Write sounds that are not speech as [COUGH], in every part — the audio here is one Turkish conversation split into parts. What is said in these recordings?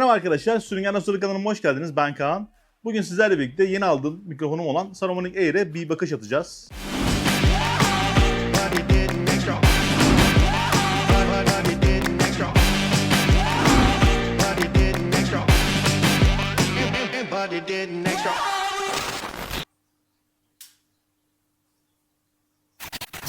Merhaba arkadaşlar, Sürüngen Nasırlı kanalıma hoş geldiniz. Ben Kaan. Bugün sizlerle birlikte yeni aldığım mikrofonum olan Saramonic Air'e bir bakış atacağız.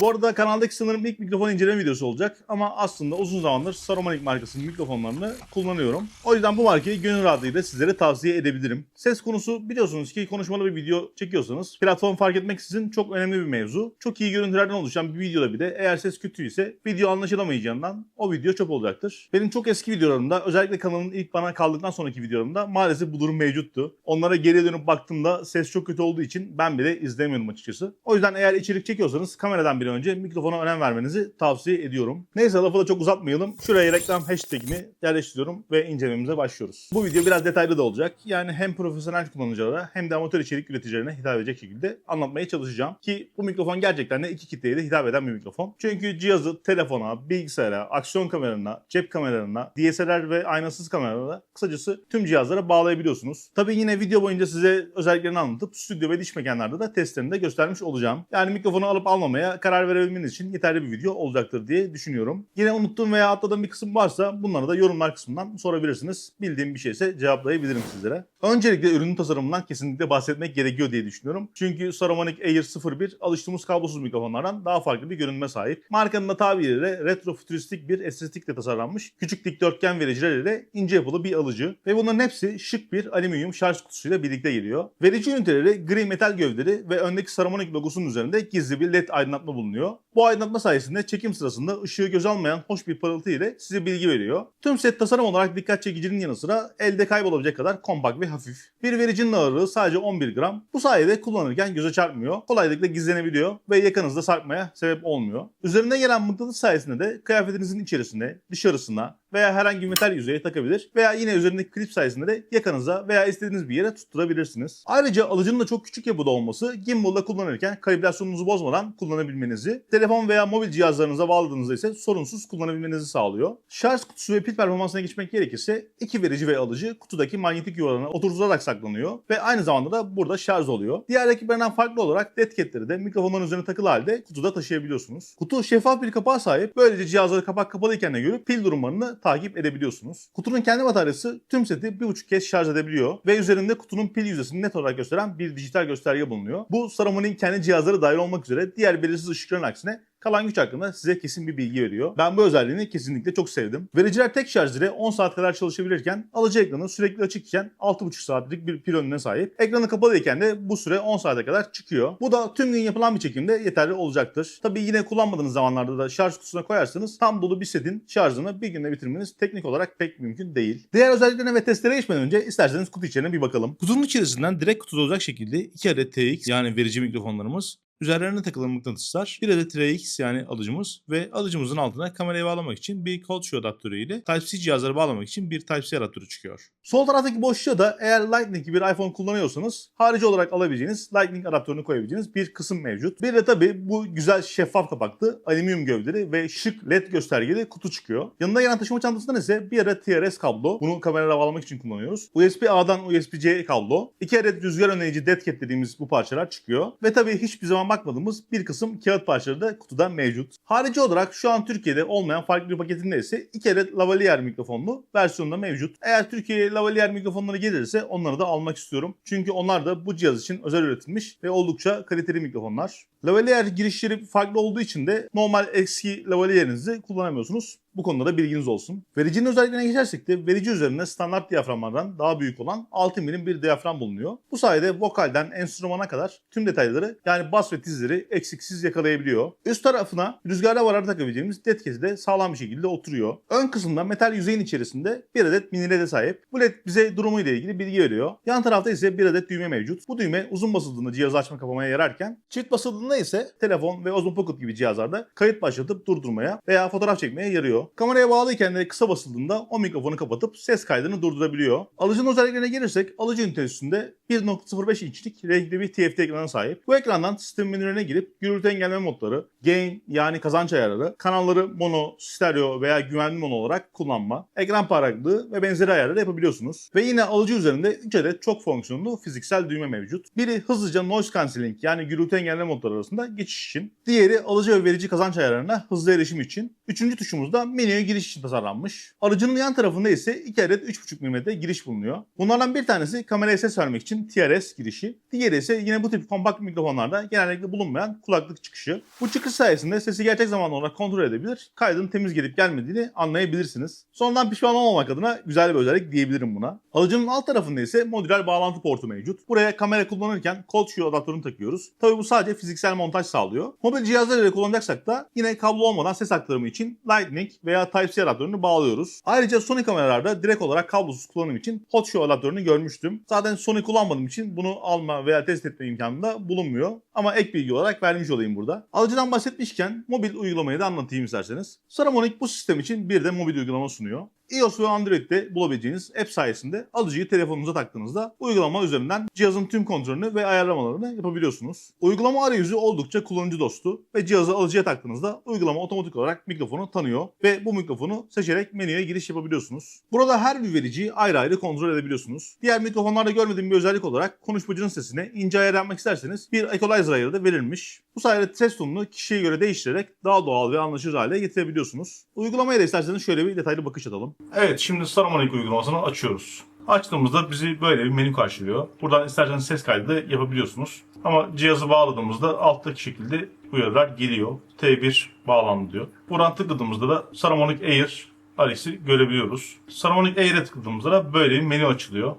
Bu arada kanaldaki sanırım ilk mikrofon inceleme videosu olacak ama aslında uzun zamandır Saramonic markasının mikrofonlarını kullanıyorum. O yüzden bu markayı gönül rahatlığıyla sizlere tavsiye edebilirim. Ses konusu biliyorsunuz ki konuşmalı bir video çekiyorsanız platform fark etmeksizin çok önemli bir mevzu. Çok iyi görüntülerden oluşan bir videoda bile eğer ses kötüyse video anlaşılamayacağından o video çöp olacaktır. Benim çok eski videolarımda özellikle kanalın ilk bana kaldıktan sonraki videolarımda maalesef bu durum mevcuttu. Onlara geriye dönüp baktığımda ses çok kötü olduğu için ben bile izlemiyordum açıkçası. O yüzden eğer içerik çekiyorsanız kameradan bir önce mikrofona önem vermenizi tavsiye ediyorum. Neyse lafı da çok uzatmayalım. Şuraya reklam hashtagimi yerleştiriyorum ve incelememize başlıyoruz. Bu video biraz detaylı da olacak. Yani hem profesyonel kullanıcılara hem de amatör içerik üreticilerine hitap edecek şekilde anlatmaya çalışacağım. Ki bu mikrofon gerçekten de iki kitleye de hitap eden bir mikrofon. Çünkü cihazı telefona, bilgisayara, aksiyon kameralarına, cep kameralarına, DSLR ve aynasız kameralara kısacası tüm cihazlara bağlayabiliyorsunuz. Tabii yine video boyunca size özelliklerini anlatıp stüdyo ve dış mekanlarda da testlerini de göstermiş olacağım. Yani mikrofonu alıp almamaya karar verebilmeniz için yeterli bir video olacaktır diye düşünüyorum. Yine unuttuğum veya atladığım bir kısım varsa bunları da yorumlar kısmından sorabilirsiniz. Bildiğim bir şeyse cevaplayabilirim sizlere. Öncelikle ürünün tasarımından kesinlikle bahsetmek gerekiyor diye düşünüyorum. Çünkü Saramonic Air 01 alıştığımız kablosuz mikrofonlardan daha farklı bir görünüme sahip. Markanın da tabiriyle retro fütüristik bir estetikle tasarlanmış küçük dikdörtgen vericiler ile ince yapılı bir alıcı ve bunların hepsi şık bir alüminyum şarj kutusuyla birlikte geliyor. Verici üniteleri gri metal gövdeli ve öndeki Saramonic logosunun üzerinde gizli bir led aydınlatma bulunuyor. bulunuyor. Bu aydınlatma sayesinde çekim sırasında ışığı göz almayan hoş bir parıltı ile size bilgi veriyor. Tüm set tasarım olarak dikkat çekicinin yanı sıra elde kaybolabilecek kadar kompakt ve hafif. Bir vericinin ağırlığı sadece 11 gram. Bu sayede kullanırken göze çarpmıyor, kolaylıkla gizlenebiliyor ve yakınızda sarkmaya sebep olmuyor. Üzerine gelen mıknatıs sayesinde de kıyafetinizin içerisine, dışarısına veya herhangi bir metal yüzeye takabilir veya yine üzerindeki klip sayesinde de yakanıza veya istediğiniz bir yere tutturabilirsiniz. Ayrıca alıcının da çok küçük yapıda olması gimbal'da kullanırken kalibrasyonunuzu bozmadan kullanabilmenizi, telefon veya mobil cihazlarınıza bağladığınızda ise sorunsuz kullanabilmenizi sağlıyor. Şarj kutusu ve pil performansına geçmek gerekirse iki verici ve alıcı kutudaki manyetik yuvalarına oturtularak saklanıyor ve aynı zamanda da burada şarj oluyor. Diğer rakiplerinden farklı olarak deadcatleri de mikrofonların üzerine takılı halde kutuda taşıyabiliyorsunuz. Kutu şeffaf bir kapağa sahip. Böylece cihazları kapak kapalıyken de görüp pil durumlarını takip edebiliyorsunuz. Kutunun kendi bataryası tüm seti bir buçuk kez şarj edebiliyor ve üzerinde kutunun pil yüzdesini net olarak gösteren bir dijital gösterge bulunuyor. Bu Saramonic'in kendi cihazları dahil olmak üzere diğer belirsiz ışıkların aksine kalan güç hakkında size kesin bir bilgi veriyor. Ben bu özelliğini kesinlikle çok sevdim. Vericiler tek şarj ile 10 saat kadar çalışabilirken alıcı ekranı sürekli açıkken 6,5 saatlik bir pil ömrüne sahip. Ekranı kapalıyken de bu süre 10 saate kadar çıkıyor. Bu da tüm gün yapılan bir çekimde yeterli olacaktır. Tabii yine kullanmadığınız zamanlarda da şarj kutusuna koyarsanız tam dolu bir setin şarjını bir günde bitirmeniz teknik olarak pek mümkün değil. Diğer özelliklerine ve testlere geçmeden önce isterseniz kutu içeriğine bir bakalım. Kutunun içerisinden direkt kutuda olacak şekilde 2 adet TX yani verici mikrofonlarımız Üzerlerine takılan mıknatıslar, bir adet RX yani alıcımız ve alıcımızın altına kamerayı bağlamak için bir Cold Shoe adaptörü ile Type-C cihazları bağlamak için bir Type-C adaptörü çıkıyor. Sol taraftaki boşluğa da eğer Lightning gibi bir iPhone kullanıyorsanız harici olarak alabileceğiniz Lightning adaptörünü koyabileceğiniz bir kısım mevcut. Bir de tabii bu güzel şeffaf kapaklı alüminyum gövdeli ve şık LED göstergeli kutu çıkıyor. Yanında gelen taşıma çantasından ise bir adet TRS kablo. Bunu kameraya bağlamak için kullanıyoruz. USB-A'dan USB-C kablo. iki adet rüzgar önleyici dead cat dediğimiz bu parçalar çıkıyor. Ve tabii hiçbir zaman bakmadığımız bir kısım kağıt parçaları da kutuda mevcut. Harici olarak şu an Türkiye'de olmayan farklı bir paketinde ise iki adet lavalier mikrofonlu versiyonda mevcut. Eğer Türkiye'ye lavalier mikrofonları gelirse onları da almak istiyorum. Çünkü onlar da bu cihaz için özel üretilmiş ve oldukça kaliteli mikrofonlar. Lavalier girişleri farklı olduğu için de normal eski lavalierinizi kullanamıyorsunuz. Bu konuda da bilginiz olsun. Vericinin özelliklerine geçersek de verici üzerinde standart diyaframlardan daha büyük olan 6 milim bir diyafram bulunuyor. Bu sayede vokalden enstrümana kadar tüm detayları yani bas ve tizleri eksiksiz yakalayabiliyor. Üst tarafına rüzgarda varar takabileceğimiz led kesi de sağlam bir şekilde oturuyor. Ön kısımda metal yüzeyin içerisinde bir adet mini led'e sahip. Bu led bize durumuyla ilgili bilgi veriyor. Yan tarafta ise bir adet düğme mevcut. Bu düğme uzun basıldığında cihazı açma kapamaya yararken çift basıldığında ise telefon ve Osmo Pocket gibi cihazlarda kayıt başlatıp durdurmaya veya fotoğraf çekmeye yarıyor. Durdurabiliyor. Kameraya bağlıyken de kısa basıldığında o mikrofonu kapatıp ses kaydını durdurabiliyor. Alıcının özelliklerine gelirsek alıcı ünite üstünde 1.05 inçlik renkli bir TFT ekrana sahip. Bu ekrandan sistem menülerine girip gürültü engelleme modları, gain yani kazanç ayarları, kanalları mono, stereo veya güvenli mono olarak kullanma, ekran parlaklığı ve benzeri ayarları yapabiliyorsunuz. Ve yine alıcı üzerinde 3 adet çok fonksiyonlu fiziksel düğme mevcut. Biri hızlıca noise cancelling yani gürültü engelleme modları arasında geçiş için. Diğeri alıcı ve verici kazanç ayarlarına hızlı erişim için. Üçüncü tuşumuz da menüye giriş için tasarlanmış. Aracının yan tarafında ise 2 adet 3.5 mm giriş bulunuyor. Bunlardan bir tanesi kameraya ses vermek için TRS girişi. Diğeri ise yine bu tip kompakt mikrofonlarda genellikle bulunmayan kulaklık çıkışı. Bu çıkış sayesinde sesi gerçek zamanlı olarak kontrol edebilir, kaydın temiz gelip gelmediğini anlayabilirsiniz. Sonradan pişman olmamak adına güzel bir özellik diyebilirim buna. Alıcının alt tarafında ise modüler bağlantı portu mevcut. Buraya kamera kullanırken Cold adaptörünü takıyoruz. Tabii bu sadece fiziksel montaj sağlıyor. Mobil cihazlar ile kullanacaksak da yine kablo olmadan ses aktarımı için Lightning veya Type-C adaptörünü bağlıyoruz. Ayrıca Sony kameralarda direkt olarak kablosuz kullanım için Hot Shoe adaptörünü görmüştüm. Zaten Sony kullanmadığım için bunu alma veya test etme imkanı da bulunmuyor. Ama ek bilgi olarak vermiş olayım burada. Alıcıdan bahsetmişken mobil uygulamayı da anlatayım isterseniz. Saramonic bu sistem için bir de mobil uygulama sunuyor iOS ve Android'de bulabileceğiniz app sayesinde alıcıyı telefonunuza taktığınızda uygulama üzerinden cihazın tüm kontrolünü ve ayarlamalarını yapabiliyorsunuz. Uygulama arayüzü oldukça kullanıcı dostu ve cihazı alıcıya taktığınızda uygulama otomatik olarak mikrofonu tanıyor ve bu mikrofonu seçerek menüye giriş yapabiliyorsunuz. Burada her bir vericiyi ayrı ayrı kontrol edebiliyorsunuz. Diğer mikrofonlarda görmediğim bir özellik olarak konuşmacının sesine ince ayar yapmak isterseniz bir equalizer ayarı da verilmiş. Bu sayede ses tonunu kişiye göre değiştirerek daha doğal ve anlaşılır hale getirebiliyorsunuz. Uygulamaya da isterseniz şöyle bir detaylı bakış atalım. Evet şimdi Saramonic uygulamasını açıyoruz. Açtığımızda bizi böyle bir menü karşılıyor. Buradan isterseniz ses kaydı da yapabiliyorsunuz. Ama cihazı bağladığımızda alttaki şekilde uyarılar geliyor. T1 bağlandı diyor. Buradan tıkladığımızda da Saramonic Air Alex'i görebiliyoruz. Saramonic Air'e tıkladığımızda da böyle bir menü açılıyor.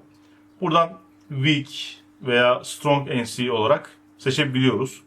Buradan Weak veya Strong NC olarak seçebiliyoruz.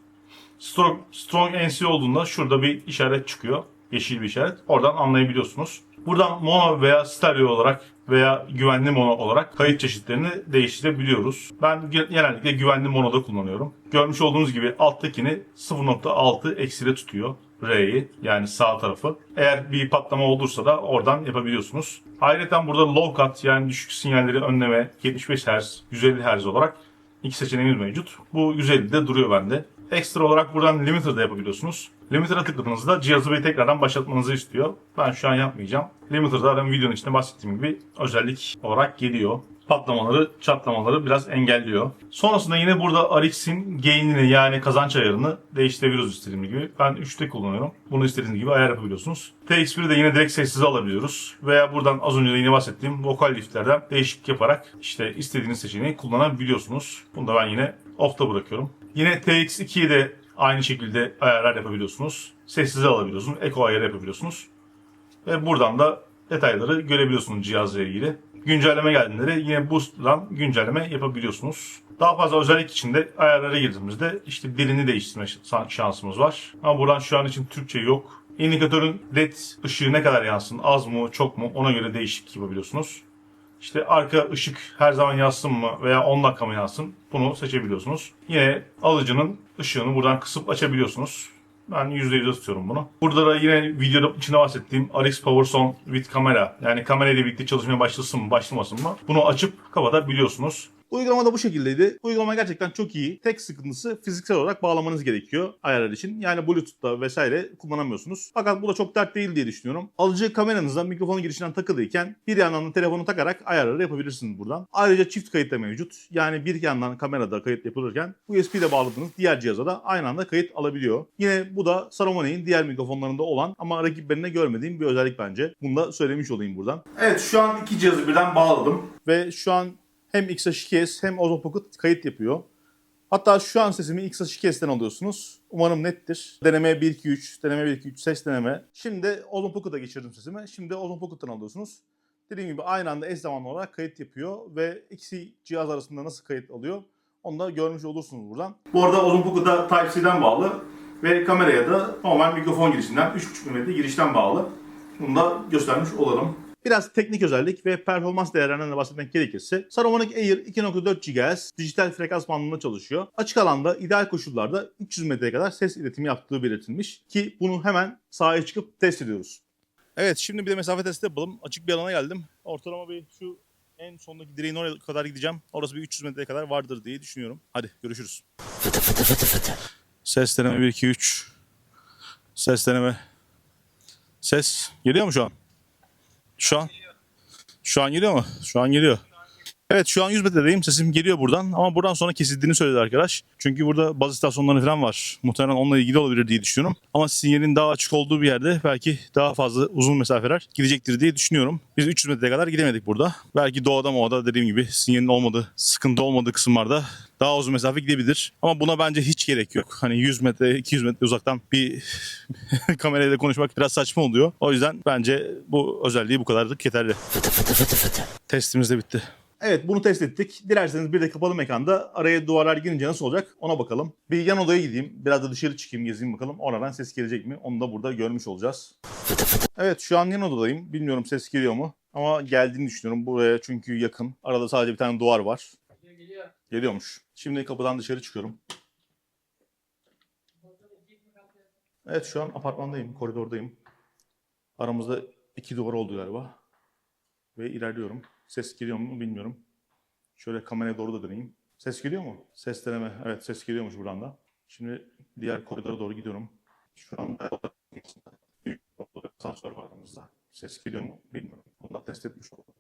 Strong, strong NC olduğunda şurada bir işaret çıkıyor. Yeşil bir işaret. Oradan anlayabiliyorsunuz. Buradan mono veya stereo olarak veya güvenli mono olarak kayıt çeşitlerini değiştirebiliyoruz. Ben ge- genellikle güvenli monoda kullanıyorum. Görmüş olduğunuz gibi alttakini 0.6 ekside tutuyor. R'yi yani sağ tarafı. Eğer bir patlama olursa da oradan yapabiliyorsunuz. Ayrıca burada low cut yani düşük sinyalleri önleme 75 Hz, 150 Hz olarak iki seçeneğimiz mevcut. Bu 150'de duruyor bende. Ekstra olarak buradan limiter'da yapabiliyorsunuz. Limiter'a tıkladığınızda cihazı bir tekrardan başlatmanızı istiyor. Ben şu an yapmayacağım. Limiter zaten videonun içinde bahsettiğim gibi özellik olarak geliyor. Patlamaları, çatlamaları biraz engelliyor. Sonrasında yine burada RX'in gain'ini yani kazanç ayarını değiştirebiliyoruz istediğimiz gibi. Ben 3'te kullanıyorum. Bunu istediğiniz gibi ayar yapabiliyorsunuz. TX1'i de yine direkt sessize alabiliyoruz. Veya buradan az önce de yine bahsettiğim vokal liftlerden değişiklik yaparak işte istediğiniz seçeneği kullanabiliyorsunuz. Bunu da ben yine off'ta bırakıyorum. Yine TX2'yi de aynı şekilde ayarlar yapabiliyorsunuz. Sessize alabiliyorsunuz. Echo ayarı yapabiliyorsunuz. Ve buradan da detayları görebiliyorsunuz cihazla ilgili. Güncelleme geldiğinde de yine boost'dan güncelleme yapabiliyorsunuz. Daha fazla özellik için de ayarlara girdiğimizde işte dilini değiştirme şans- şansımız var. Ama buradan şu an için Türkçe yok. İndikatörün led ışığı ne kadar yansın, az mı, çok mu ona göre değişik yapabiliyorsunuz. İşte arka ışık her zaman yansın mı veya 10 dakika mı yansın bunu seçebiliyorsunuz. Yine alıcının ışığını buradan kısıp açabiliyorsunuz. Ben %100 tutuyorum bunu. Burada da yine videoda içinde bahsettiğim RX PowerSong with kamera. Yani kamerayla birlikte çalışmaya başlasın mı başlamasın mı bunu açıp kapatabiliyorsunuz. Uygulama da bu şekildeydi. Uygulama gerçekten çok iyi. Tek sıkıntısı fiziksel olarak bağlamanız gerekiyor ayarlar için. Yani Bluetooth'ta vesaire kullanamıyorsunuz. Fakat bu da çok dert değil diye düşünüyorum. Alıcı kameranızda mikrofonun girişinden takılıyken bir yandan da telefonu takarak ayarları yapabilirsiniz buradan. Ayrıca çift kayıt da mevcut. Yani bir yandan kamerada kayıt yapılırken USB ile bağladığınız diğer cihaza da aynı anda kayıt alabiliyor. Yine bu da Saramonic'in diğer mikrofonlarında olan ama rakiplerine görmediğim bir özellik bence. Bunu da söylemiş olayım buradan. Evet şu an iki cihazı birden bağladım. Ve şu an hem X-H2S hem Ozone Pocket kayıt yapıyor. Hatta şu an sesimi X-H2S'ten alıyorsunuz. Umarım nettir. Deneme 1-2-3, deneme 1-2-3, ses deneme. Şimdi Ozone Pocket'a geçirdim sesimi. Şimdi Ozone Pocket'tan alıyorsunuz. Dediğim gibi aynı anda eş zamanlı olarak kayıt yapıyor ve ikisi cihaz arasında nasıl kayıt alıyor onu da görmüş olursunuz buradan. Bu arada Ozone Pocket'a Type-C'den bağlı ve kameraya da normal mikrofon girişinden 3.5 mm girişten bağlı. Bunu da göstermiş olalım. Biraz teknik özellik ve performans değerlerinden de bahsetmek gerekirse Saramonic Air 2.4 GHz dijital frekans bandında çalışıyor. Açık alanda ideal koşullarda 300 metreye kadar ses iletimi yaptığı belirtilmiş ki bunu hemen sahaya çıkıp test ediyoruz. Evet şimdi bir de mesafe testi yapalım. Açık bir alana geldim. Ortalama bir şu en sondaki direğin oraya kadar gideceğim. Orası bir 300 metreye kadar vardır diye düşünüyorum. Hadi görüşürüz. Ses deneme 1 2 3. Ses deneme. Ses geliyor mu şu an? Şu an. Şu an geliyor mu? Şu an geliyor. Evet şu an 100 metredeyim. Sesim geliyor buradan ama buradan sonra kesildiğini söyledi arkadaş. Çünkü burada bazı istasyonları falan var. Muhtemelen onunla ilgili olabilir diye düşünüyorum. Ama sinyalin daha açık olduğu bir yerde belki daha fazla uzun mesafeler gidecektir diye düşünüyorum. Biz 300 metreye kadar gidemedik burada. Belki doğada moda dediğim gibi sinyalin olmadığı, sıkıntı olmadığı kısımlarda daha uzun mesafe gidebilir. Ama buna bence hiç gerek yok. Hani 100 metre, 200 metre uzaktan bir [LAUGHS] kamerayla konuşmak biraz saçma oluyor. O yüzden bence bu özelliği bu kadarlık yeterli. Testimiz de bitti. Evet bunu test ettik. Dilerseniz bir de kapalı mekanda araya duvarlar girince nasıl olacak ona bakalım. Bir yan odaya gideyim. Biraz da dışarı çıkayım gezeyim bakalım. Oradan ses gelecek mi? Onu da burada görmüş olacağız. Evet şu an yan odadayım. Bilmiyorum ses geliyor mu? Ama geldiğini düşünüyorum buraya çünkü yakın. Arada sadece bir tane duvar var. Geliyormuş. Şimdi kapıdan dışarı çıkıyorum. Evet şu an apartmandayım, koridordayım. Aramızda iki duvar oldu galiba. Ve ilerliyorum. Ses geliyor mu bilmiyorum. Şöyle kameraya doğru da döneyim. Ses geliyor mu? Ses deneme. Evet ses geliyormuş buradan da. Şimdi diğer koridora doğru gidiyorum. Şu anda büyük bir asansör var aramızda. Ses geliyor mu bilmiyorum. Onu da test etmiş oldum.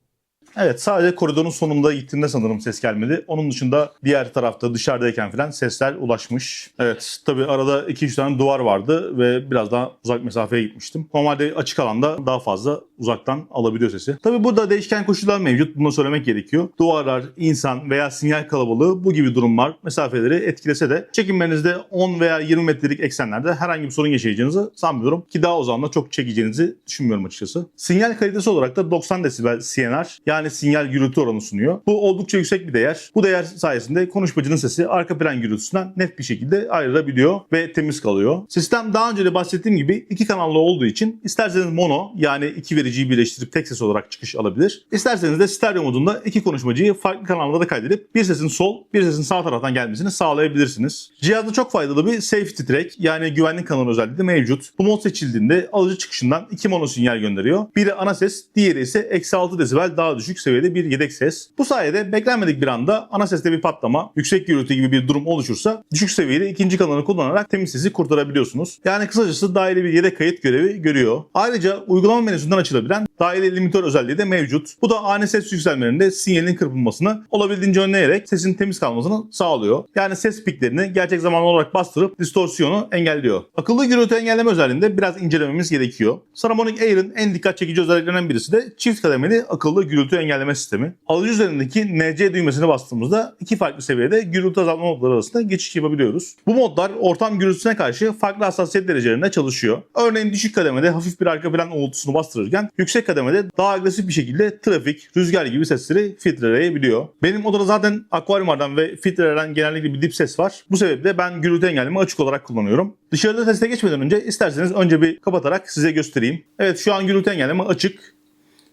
Evet sadece koridorun sonunda gittiğinde sanırım ses gelmedi. Onun dışında diğer tarafta dışarıdayken falan sesler ulaşmış. Evet tabi arada 2-3 tane duvar vardı ve biraz daha uzak mesafeye gitmiştim. Normalde açık alanda daha fazla uzaktan alabiliyor sesi. Tabi burada değişken koşullar mevcut. Bunu söylemek gerekiyor. Duvarlar, insan veya sinyal kalabalığı bu gibi durumlar mesafeleri etkilese de çekinmenizde 10 veya 20 metrelik eksenlerde herhangi bir sorun yaşayacağınızı sanmıyorum. Ki daha o zaman da çok çekeceğinizi düşünmüyorum açıkçası. Sinyal kalitesi olarak da 90 desibel CNR yani sinyal gürültü oranı sunuyor. Bu oldukça yüksek bir değer. Bu değer sayesinde konuşmacının sesi arka plan gürültüsünden net bir şekilde ayrılabiliyor ve temiz kalıyor. Sistem daha önce de bahsettiğim gibi iki kanallı olduğu için isterseniz mono yani iki vericiyi birleştirip tek ses olarak çıkış alabilir. İsterseniz de stereo modunda iki konuşmacıyı farklı kanallarda kaydedip bir sesin sol bir sesin sağ taraftan gelmesini sağlayabilirsiniz. Cihazda çok faydalı bir safety track yani güvenlik kanalı özelliği de mevcut. Bu mod seçildiğinde alıcı çıkışından iki mono sinyal gönderiyor. Biri ana ses, diğeri ise eksi 6 desibel daha düşük seviyede bir yedek ses. Bu sayede beklenmedik bir anda ana seste bir patlama, yüksek gürültü gibi bir durum oluşursa düşük seviyeli ikinci kanalı kullanarak temiz sesi kurtarabiliyorsunuz. Yani kısacası dahili bir yedek kayıt görevi görüyor. Ayrıca uygulama menüsünden açılabilen dahili limitör özelliği de mevcut. Bu da ani ses yükselmelerinde sinyalin kırpılmasını olabildiğince önleyerek sesin temiz kalmasını sağlıyor. Yani ses piklerini gerçek zamanlı olarak bastırıp distorsiyonu engelliyor. Akıllı gürültü engelleme özelliğinde biraz incelememiz gerekiyor. Saramonic Air'ın en dikkat çekici özelliklerinden birisi de çift kademeli akıllı gürültü engelleme sistemi. Alıcı üzerindeki NC düğmesine bastığımızda iki farklı seviyede gürültü azaltma modları arasında geçiş yapabiliyoruz. Bu modlar ortam gürültüsüne karşı farklı hassasiyet derecelerinde çalışıyor. Örneğin düşük kademede hafif bir arka plan uğultusunu bastırırken yüksek kademede daha agresif bir şekilde trafik, rüzgar gibi sesleri filtreleyebiliyor. Benim odada zaten akvaryumardan ve filtreleren genellikle bir dip ses var. Bu sebeple ben gürültü engelleme açık olarak kullanıyorum. Dışarıda teste geçmeden önce isterseniz önce bir kapatarak size göstereyim. Evet şu an gürültü engelleme açık.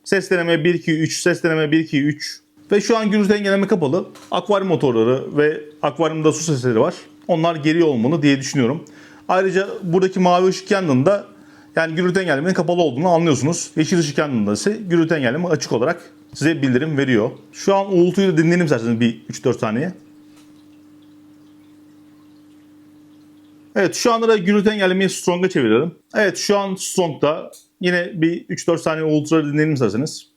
Ses deneme 1 2 3, ses deneme 1 2 3 ve şu an gürültü engelleme kapalı. Akvaryum motorları ve akvaryumda su sesleri var. Onlar geri olmalı diye düşünüyorum. Ayrıca buradaki mavi ışık yandığında yani gürültü engellemenin kapalı olduğunu anlıyorsunuz. Yeşil ışık yandığında ise gürültü engelleme açık olarak size bildirim veriyor. Şu an uğultuyu da dinleyelim isterseniz bir 3-4 saniye. Evet şu anda da gürültü engellemeyi Strong'a çeviriyorum. Evet şu an Strong'da yine bir 3-4 saniye uğultuları dinleyelim isterseniz.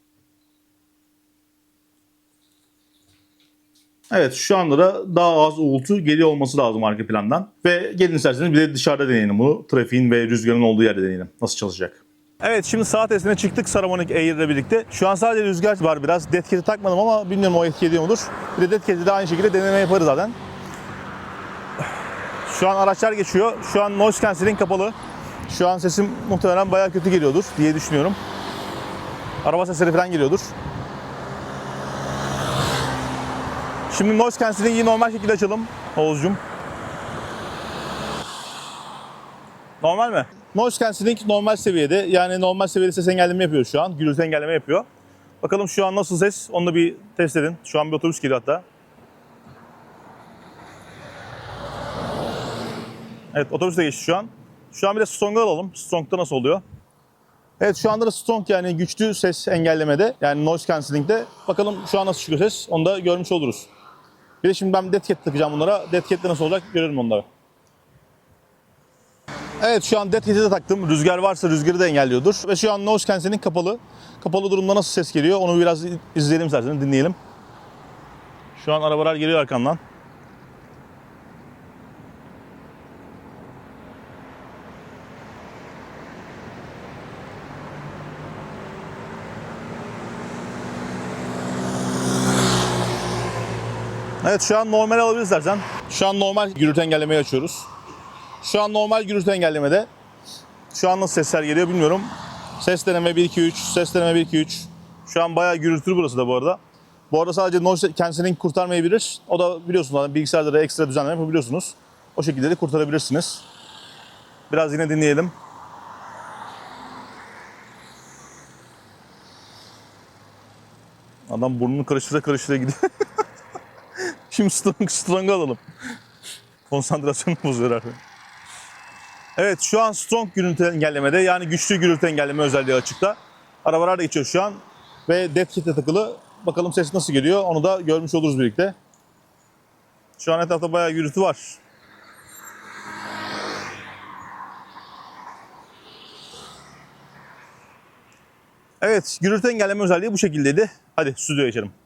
Evet şu anda da daha az uğultu geliyor olması lazım arka plandan. Ve gelin isterseniz bir de dışarıda deneyelim bunu. Trafiğin ve rüzgarın olduğu yerde deneyelim. Nasıl çalışacak? Evet şimdi saat testine çıktık Saramonic Air ile birlikte. Şu an sadece rüzgar var biraz. Dead takmadım ama bilmiyorum o etki ediyor mudur. Bir de Dead de aynı şekilde deneme yaparız zaten. Şu an araçlar geçiyor. Şu an noise cancelling kapalı. Şu an sesim muhtemelen bayağı kötü geliyordur diye düşünüyorum. Araba sesleri falan geliyordur. Şimdi noise cancelling'i normal şekilde açalım Oğuzcum. Normal mi? Noise cancelling normal seviyede. Yani normal seviyede ses engelleme yapıyor şu an. Gürültü engelleme yapıyor. Bakalım şu an nasıl ses? Onu da bir test edin. Şu an bir otobüs geliyor hatta. Evet otobüs de geçti şu an. Şu an bir de Strong'u alalım. Strong'da nasıl oluyor? Evet şu anda da strong yani güçlü ses engellemede yani noise cancelling'de. Bakalım şu an nasıl çıkıyor ses onu da görmüş oluruz. Bir de şimdi ben dead takacağım bunlara. Dead nasıl olacak görelim onları. Evet şu an dead de taktım. Rüzgar varsa rüzgarı da engelliyordur. Ve şu an noise cancelling kapalı. Kapalı durumda nasıl ses geliyor onu biraz izleyelim isterseniz dinleyelim. Şu an arabalar geliyor arkamdan. Evet şu an normal alabiliriz dersen. Şu an normal gürültü engellemeyi açıyoruz. Şu an normal gürültü engellemede. Şu an nasıl sesler geliyor bilmiyorum. Ses deneme 1 2 3, ses deneme 1 2 3. Şu an bayağı gürültülü burası da bu arada. Bu arada sadece noise cancelling kurtarmayabilir. O da biliyorsunuz zaten bilgisayarda da ekstra düzenleme yapabiliyorsunuz. O şekilde de kurtarabilirsiniz. Biraz yine dinleyelim. Adam burnunu karıştıra karıştıra gidiyor. [LAUGHS] Şimdi strong, strong'u alalım. Konsantrasyonu bozuyor herhalde. Evet şu an strong gürültü engellemede yani güçlü gürültü engelleme özelliği açıkta. Arabalar da geçiyor şu an ve dead kit'e takılı. Bakalım ses nasıl geliyor onu da görmüş oluruz birlikte. Şu an etrafta bayağı gürültü var. Evet gürültü engelleme özelliği bu şekildeydi. Hadi stüdyoya geçelim.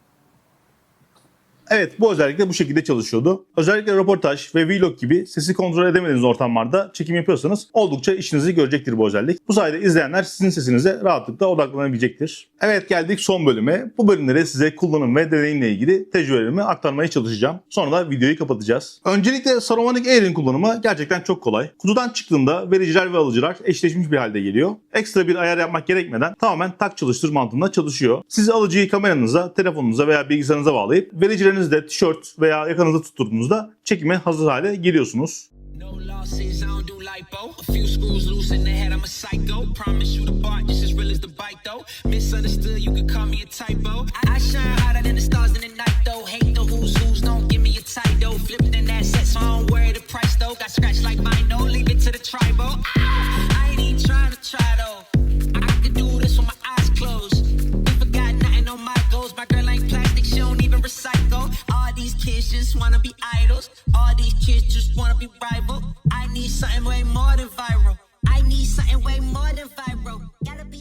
Evet bu özellik de bu şekilde çalışıyordu. Özellikle röportaj ve vlog gibi sesi kontrol edemediğiniz ortamlarda çekim yapıyorsanız oldukça işinizi görecektir bu özellik. Bu sayede izleyenler sizin sesinize rahatlıkla odaklanabilecektir. Evet geldik son bölüme. Bu bölümde size kullanım ve deneyimle ilgili tecrübelerimi aktarmaya çalışacağım. Sonra da videoyu kapatacağız. Öncelikle Saramonic Air'in kullanımı gerçekten çok kolay. Kutudan çıktığında vericiler ve alıcılar eşleşmiş bir halde geliyor. Ekstra bir ayar yapmak gerekmeden tamamen tak çalıştır mantığında çalışıyor. Siz alıcıyı kameranıza, telefonunuza veya bilgisayarınıza bağlayıp vericilerinizi de tişört veya yakanızda tutturduğunuzda çekime hazır hale geliyorsunuz.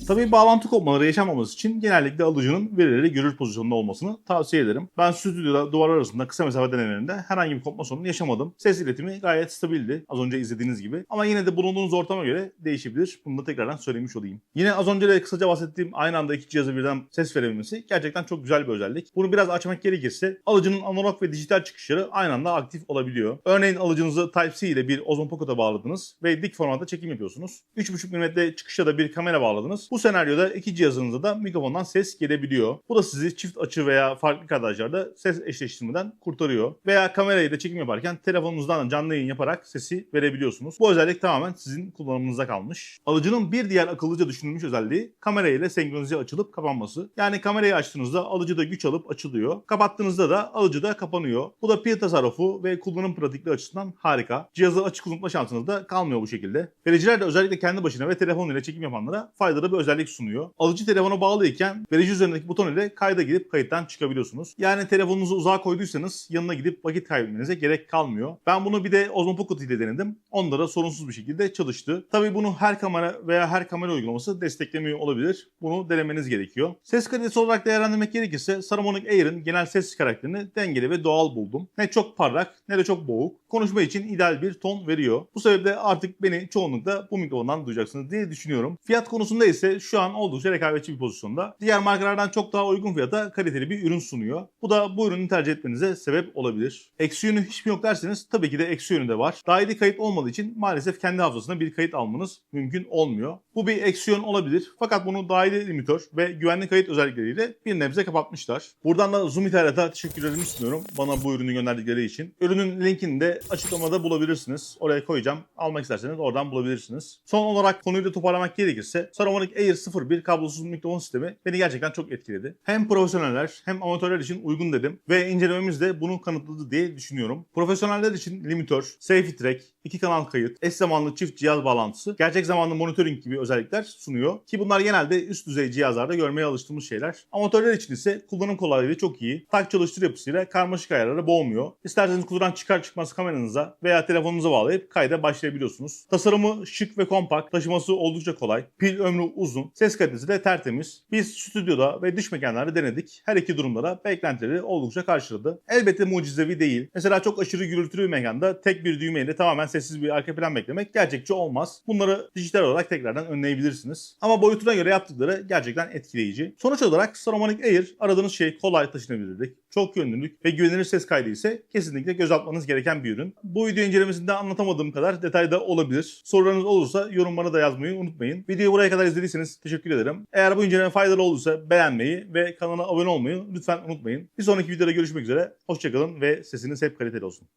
Tabii bağlantı kopmaları yaşanmaması için genellikle alıcının verileri görür pozisyonda olmasını tavsiye ederim. Ben stüdyoda duvar arasında kısa mesafe denemelerinde herhangi bir kopma sorunu yaşamadım. Ses iletimi gayet stabildi az önce izlediğiniz gibi. Ama yine de bulunduğunuz ortama göre değişebilir. Bunu da tekrardan söylemiş olayım. Yine az önce de kısaca bahsettiğim aynı anda iki cihazı birden ses verebilmesi gerçekten çok güzel bir özellik. Bunu biraz açmak gerekirse alıcının analog ve dijital çıkışları aynı anda aktif olabiliyor. Örneğin alıcınızı Type-C ile bir Osmo Pocket'a bağladınız ve dik formatta çekim yapıyorsunuz. 3.5 mm çıkışa da bir kamera bağladınız. Bu senaryoda iki cihazınıza da mikrofondan ses gelebiliyor. Bu da sizi çift açı veya farklı kadrajlarda ses eşleştirmeden kurtarıyor. Veya kamerayı da çekim yaparken telefonunuzdan da canlı yayın yaparak sesi verebiliyorsunuz. Bu özellik tamamen sizin kullanımınıza kalmış. Alıcının bir diğer akıllıca düşünülmüş özelliği kamera ile senkronize açılıp kapanması. Yani kamerayı açtığınızda alıcı da güç alıp açılıyor. Kapattığınızda da alıcı da kapanıyor. Bu da pil tasarrufu ve kullanım pratikliği açısından harika. Cihazı açık unutma şansınız da kalmıyor bu şekilde. Vericiler de özellikle kendi başına ve telefon ile çekim yapanlara faydalı bir özellik sunuyor. Alıcı telefona bağlıyken verici üzerindeki buton ile kayda gidip kayıttan çıkabiliyorsunuz. Yani telefonunuzu uzağa koyduysanız yanına gidip vakit kaybetmenize gerek kalmıyor. Ben bunu bir de Osmo Pocket ile denedim. Onda da sorunsuz bir şekilde çalıştı. Tabii bunu her kamera veya her kamera uygulaması desteklemiyor olabilir. Bunu denemeniz gerekiyor. Ses kalitesi olarak değerlendirmek gerekirse Saramonic Air'in genel ses karakterini dengeli ve doğal buldum. Ne çok parlak ne de çok boğuk. Konuşma için ideal bir ton veriyor. Bu sebeple artık beni çoğunlukla bu mikrofondan duyacaksınız diye düşünüyorum. Fiyat konusunda ise şu an oldukça rekabetçi bir pozisyonda. Diğer markalardan çok daha uygun fiyata kaliteli bir ürün sunuyor. Bu da bu ürünü tercih etmenize sebep olabilir. Eksi yönü hiç mi yok derseniz tabii ki de eksi yönü de var. Dahili kayıt olmadığı için maalesef kendi hafızasına bir kayıt almanız mümkün olmuyor. Bu bir eksi yön olabilir. Fakat bunu dahili limitör ve güvenli kayıt özellikleriyle bir nebze kapatmışlar. Buradan da Zoom İthalat'a teşekkürlerimi sunuyorum bana bu ürünü gönderdikleri için. Ürünün linkini de açıklamada bulabilirsiniz. Oraya koyacağım. Almak isterseniz oradan bulabilirsiniz. Son olarak konuyu da toparlamak gerekirse Saramonic Air 01 kablosuz mikrofon sistemi beni gerçekten çok etkiledi. Hem profesyoneller hem amatörler için uygun dedim ve incelememiz de bunu kanıtladı diye düşünüyorum. Profesyoneller için limitör, safety track, iki kanal kayıt, eş zamanlı çift cihaz bağlantısı, gerçek zamanlı monitoring gibi özellikler sunuyor. Ki bunlar genelde üst düzey cihazlarda görmeye alıştığımız şeyler. Amatörler için ise kullanım kolaylığı çok iyi. Tak çalıştır yapısıyla karmaşık ayarlara boğmuyor. İsterseniz kutudan çıkar çıkmaz kameranıza veya telefonunuza bağlayıp kayda başlayabiliyorsunuz. Tasarımı şık ve kompakt, taşıması oldukça kolay. Pil ömrü uzun, ses kalitesi de tertemiz. Biz stüdyoda ve dış mekanlarda denedik. Her iki durumda da beklentileri oldukça karşıladı. Elbette mucizevi değil. Mesela çok aşırı gürültülü bir mekanda tek bir düğmeyle tamamen sessiz bir arka plan beklemek gerçekçi olmaz. Bunları dijital olarak tekrardan önleyebilirsiniz. Ama boyutuna göre yaptıkları gerçekten etkileyici. Sonuç olarak Saramonic Air aradığınız şey kolay taşınabilirlik, çok yönlülük ve güvenilir ses kaydı ise kesinlikle göz atmanız gereken bir ürün. Bu video incelemesinde anlatamadığım kadar detayda olabilir. Sorularınız olursa yorumlara da yazmayı unutmayın. Videoyu buraya kadar izlediyseniz teşekkür ederim. Eğer bu inceleme faydalı olduysa beğenmeyi ve kanala abone olmayı lütfen unutmayın. Bir sonraki videoda görüşmek üzere. Hoşçakalın ve sesiniz hep kaliteli olsun.